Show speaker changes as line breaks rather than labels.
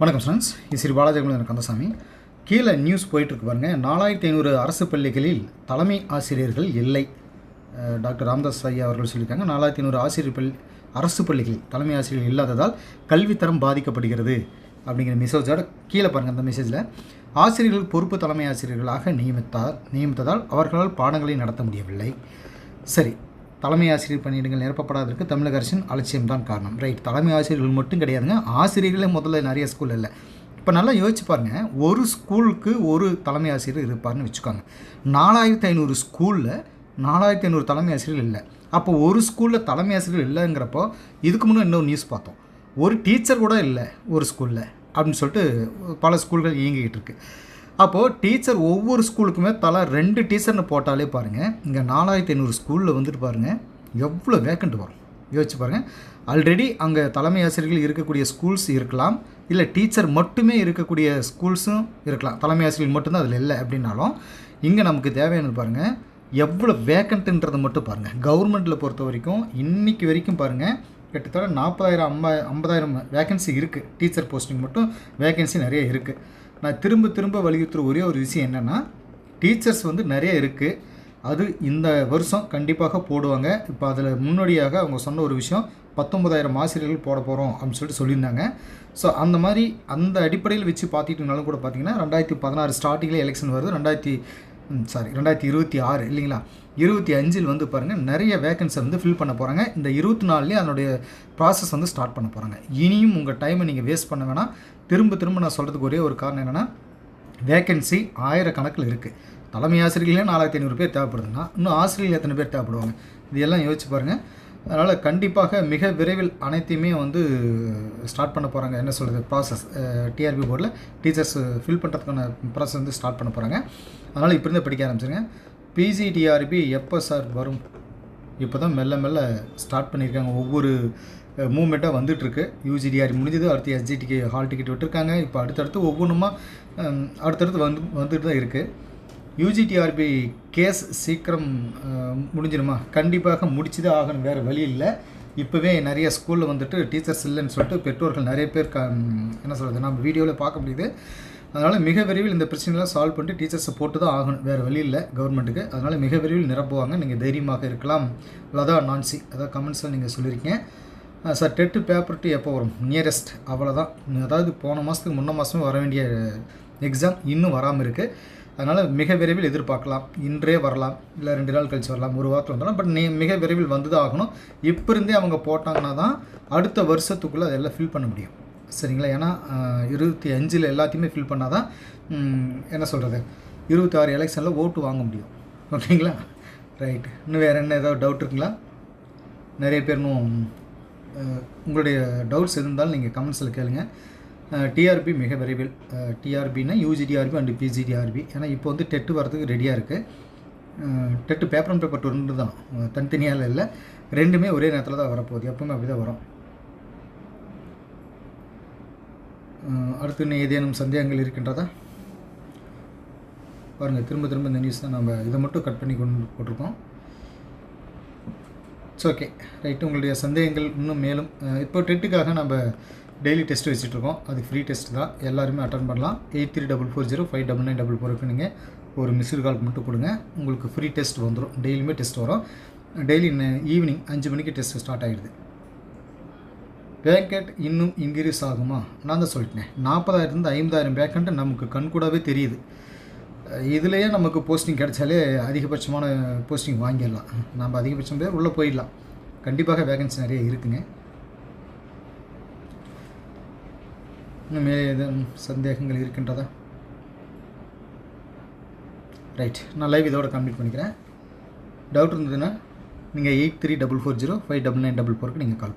வணக்கம் ஃப்ரெண்ட்ஸ் இது ஸ்ரீ பாலாஜிகுலன் கந்தசாமி. கீழே நியூஸ் போயிட்டுருக்கு பாருங்கள் நாலாயிரத்தி ஐநூறு அரசு பள்ளிகளில் தலைமை ஆசிரியர்கள் இல்லை. டாக்டர் ராம்தாஸ் ஐயா அவர்கள் சொல்லியிருக்காங்க. நாலாயிரத்தி ஐநூறு ஆசிரியர் பள்ளி அரசு பள்ளிகளில் தலைமை ஆசிரியர்கள் இல்லாததால் கல்வித்தரம் பாதிக்கப்படுகிறது அப்படிங்கிற மெசேஜோட கீழே பாருங்கள் அந்த மெசேஜில் ஆசிரியர்கள் பொறுப்பு தலைமை ஆசிரியர்களாக நியமித்தார் நியமித்ததால் அவர்களால் பாடங்களை நடத்த முடியவில்லை. சரி தலைமை ஆசிரியர் பணியிடங்கள் நிரப்பப்படாததற்கு தமிழக அரசின் அலட்சியம் தான் காரணம். ரைட் தலைமை ஆசிரியர்கள் மட்டும் கிடையாதுங்க. ஆசிரியர்களே முதல்ல நிறைய ஸ்கூல் இல்லை. இப்போ நல்லா யோசிச்சு பாருங்க. ஒரு ஸ்கூலுக்கு ஒரு தலைமை ஆசிரியர் இருப்பார்னு வச்சுக்கோங்க. நாலாயிரத்தி ஐநூறு ஸ்கூலில் நாலாயிரத்தி ஐநூறு தலைமை ஆசிரியர் இல்லை. அப்போ ஒரு ஸ்கூலில் தலைமை ஆசிரியர் இல்லைங்கிறப்போ இதுக்கு முன்னே இன்னொரு நியூஸ் பார்த்தோம். ஒரு டீச்சர் கூட இல்லை ஒரு ஸ்கூலில் அப்படின்னு சொல்லிட்டு பல ஸ்கூல்கள் இயங்கிக்கிட்டு இருக்குது அப்போது டீச்சர் ஒவ்வொரு ஸ்கூலுக்குமே தலா ரெண்டு டீச்சர்னு போட்டாலே பாருங்கள் இங்கே நாலாயிரத்தி ஐநூறு ஸ்கூலில் வந்துட்டு பாருங்கள் எவ்வளோ வேக்கண்ட் வரும்? யோசிச்சு பாருங்கள் ஆல்ரெடி அங்கே தலைமை ஆசிரியர்கள் இருக்கக்கூடிய ஸ்கூல்ஸ் இருக்கலாம் இல்லை டீச்சர் மட்டுமே இருக்கக்கூடிய ஸ்கூல்ஸும் இருக்கலாம். தலைமை ஆசிரியர்கள் மட்டும்தான் அதில் இல்லை அப்படின்னாலும் இங்கே நமக்கு தேவையானது பாருங்கள் எவ்வளோ வேக்கண்ட்டுன்றதை மட்டும் பாருங்கள் கவர்மெண்ட்டில் பொறுத்த வரைக்கும் இன்றைக்கி வரைக்கும் பாருங்கள் கிட்டத்தட்ட நாற்பதாயிரம் ஐம்பா ஐம்பதாயிரம் வேகன்சி இருக்குது டீச்சர் போஸ்டிங் மட்டும் வேகன்சி நிறைய இருக்குது நான் திரும்ப திரும்ப வலியுறுத்துகிற ஒரே ஒரு விஷயம் என்னென்னா டீச்சர்ஸ் வந்து நிறைய இருக்குது அது இந்த வருஷம் கண்டிப்பாக போடுவாங்க. இப்போ அதில் முன்னோடியாக அவங்க சொன்ன ஒரு விஷயம் பத்தொன்பதாயிரம் ஆசிரியர்கள் போட போகிறோம் அப்படின்னு சொல்லிட்டு சொல்லியிருந்தாங்க. ஸோ அந்த மாதிரி அந்த அடிப்படையில் வச்சு பார்த்துக்கிட்டனாலும் கூட பார்த்தீங்கன்னா ரெண்டாயிரத்தி பதினாறு ஸ்டார்டிங்கில் எலெக்ஷன் வருது. ரெண்டாயிரத்தி சாரி ரெண்டாயிரத்தி இருபத்தி ஆறு இல்லைங்களா? இருபத்தி அஞ்சில் வந்து பாருங்கள் நிறைய வேகன்சி வந்து ஃபில் பண்ண போகிறாங்க இந்த இருபத்தி நாலுலேயே அதனுடைய ப்ராசஸ் வந்து ஸ்டார்ட் பண்ண போகிறாங்க இனியும் உங்கள் டைமை நீங்கள் வேஸ்ட் பண்ண வேணாம். திரும்ப திரும்ப நான் சொல்கிறதுக்கு ஒரே ஒரு காரணம் என்னென்னா வேகன்சி ஆயிரக்கணக்கில் இருக்குது தலைமை ஆசிரியர்களே நாலாயிரத்தி ஐநூறு பேர் தேவைப்படுதுன்னா இன்னும் ஆசிரியர்கள் எத்தனை பேர் தேவைப்படுவாங்க? இதெல்லாம் யோசிச்சு பாருங்கள் அதனால் கண்டிப்பாக மிக விரைவில் அனைத்தையுமே வந்து ஸ்டார்ட் பண்ண போகிறாங்க என்ன சொல்கிறது ப்ராசஸ் டிஆர்பி போர்டில் டீச்சர்ஸ் ஃபில் பண்ணுறதுக்கான ப்ராசஸ் வந்து ஸ்டார்ட் பண்ண போகிறாங்க அதனால் இப்போ படிக்க ஆரம்பிச்சிருங்க. பிஜிடிஆர்பி எப்போ சார் வரும்? இப்போ தான் மெல்ல மெல்ல ஸ்டார்ட் பண்ணியிருக்காங்க. ஒவ்வொரு மூமெண்ட்டாக வந்துட்டுருக்கு. யூஜிடிஆர் முடிஞ்சது அடுத்து எஸ்ஜிடிக்கு ஹால் டிக்கெட் விட்டுருக்காங்க. இப்போ அடுத்தடுத்து ஒவ்வொன்றுமா அடுத்தடுத்து வந்து வந்துட்டு தான் இருக்குது யூஜிடிஆர்பி கேஸ் சீக்கிரம் முடிஞ்சிடுமா கண்டிப்பாக முடிச்சு தான் ஆகணும் வேறு வழி இல்லை. இப்போவே நிறைய ஸ்கூலில் வந்துட்டு டீச்சர்ஸ் இல்லைன்னு சொல்லிட்டு பெற்றோர்கள் நிறைய பேர் க என்ன சொல்கிறது நம்ம வீடியோவில் பார்க்க முடியுது. அதனால் மிக விரைவில் இந்த பிரச்சனைலாம் சால்வ் பண்ணிட்டு டீச்சர்ஸை போட்டு தான் ஆகணும் வேறு வழி இல்லை கவர்மெண்ட்டுக்கு. அதனால் மிக விரைவில் நிரப்புவாங்க நீங்கள் தைரியமாக இருக்கலாம். லதா நான்சி அதாவது கமெண்ட்ஸில் நீங்கள் சொல்லியிருக்கீங்க. சார் டெட்டு பேப்பர் டூ எப்போ வரும்? நியரஸ்ட் அவ்வளோதான் அதாவது போன மாதத்துக்கு முன்ன மாதமே வர வேண்டிய எக்ஸாம் இன்னும் வராமல் இருக்குது அதனால் மிக விரைவில் எதிர்பார்க்கலாம். இன்றே வரலாம். இல்லை ரெண்டு நாள் கழிச்சு வரலாம். ஒரு வாரத்தில் வந்துடலாம் பட் நீ மிக விரைவில் வந்து தான் ஆகணும். இப்போ இருந்தே அவங்க போட்டாங்கன்னா தான் அடுத்த வருஷத்துக்குள்ளே அதெல்லாம் ஃபில் பண்ண முடியும். சரிங்களா? ஏன்னா இருபத்தி அஞ்சில் எல்லாத்தையுமே ஃபில் பண்ணால் தான் என்ன சொல்கிறது இருபத்தாறு எலெக்ஷனில் ஓட்டு வாங்க முடியும். ஓகேங்களா? ரைட் இன்னும் வேறு என்ன ஏதாவது டவுட் இருக்குங்களா? நிறைய பேர் இன்னும் உங்களுடைய டவுட்ஸ் இருந்தாலும் நீங்கள் கமெண்ட்ஸில் கேளுங்கள் டிஆர்பி மிக விரைவில் டிஆர்பின்னா யூஜிடிஆர்பி அண்டு பிஜிடிஆர்பி ஏன்னா இப்போ வந்து டெட்டு வரதுக்கு ரெடியாக இருக்குது டெட்டு பேப்பர் அண்ட் பேப்பர் ரெண்டு தான். தனித்தனியால் தனித்தனியாக இல்லை. ரெண்டுமே ஒரே நேரத்தில் தான் வரப்போகுது. எப்பவுமே அப்படி தான் வரும் அடுத்து இன்னும் ஏதேனும் சந்தேகங்கள் இருக்கின்றதா? பாருங்கள் திரும்ப திரும்ப இந்த நியூஸ் தான் நம்ம இதை மட்டும் கட் பண்ணி கொண்டு போட்டிருக்கோம். இட்ஸ் ஓகே ரைட்டு உங்களுடைய சந்தேகங்கள் இன்னும் மேலும் இப்போ டெட்டுக்காக நம்ம டெய்லி டெஸ்ட் வச்சுட்ருக்கோம். அது ஃப்ரீ டெஸ்ட் தான். எல்லாருமே அட்டன் பண்ணலாம். Eight three double four zero five double nine double ஃபோருக்கு நீங்கள் ஒரு மிஸ்டு கால் மட்டும் கொடுங்க. உங்களுக்கு ஃப்ரீ டெஸ்ட் வந்துடும் டெய்லியுமே டெஸ்ட் வரும். டெய்லி ஈவினிங் அஞ்சு மணிக்கு டெஸ்ட் ஸ்டார்ட் ஆகிடுது வேக்கெட் இன்னும் இன்க்ரீஸ் ஆகுமா? நான் தான் சொல்லிட்டேன். நாற்பதாயிரத்துலேருந்து ஐம்பதாயிரம் வேக்கண்ட்டு நமக்கு கண்கூடாவே தெரியுது. இதுலேயே நமக்கு போஸ்டிங் கிடைச்சாலே அதிகபட்சமான போஸ்டிங் வாங்கிடலாம். நம்ம அதிகபட்சம் பேர் உள்ளே போயிடலாம். கண்டிப்பாக வேகன்சி நிறைய இருக்குங்க. இன்னும் மேலே எதுவும் சந்தேகங்கள் இருக்கின்றதா? ரைட் நான் லைவ் இதோட கம்ப்ளீட் பண்ணிக்கிறேன். டவுட் இருந்ததுன்னா நீங்கள் eight three double four zero five double nine double ஃபோருக்கு நீங்கள் கால் பண்ணுங்கள்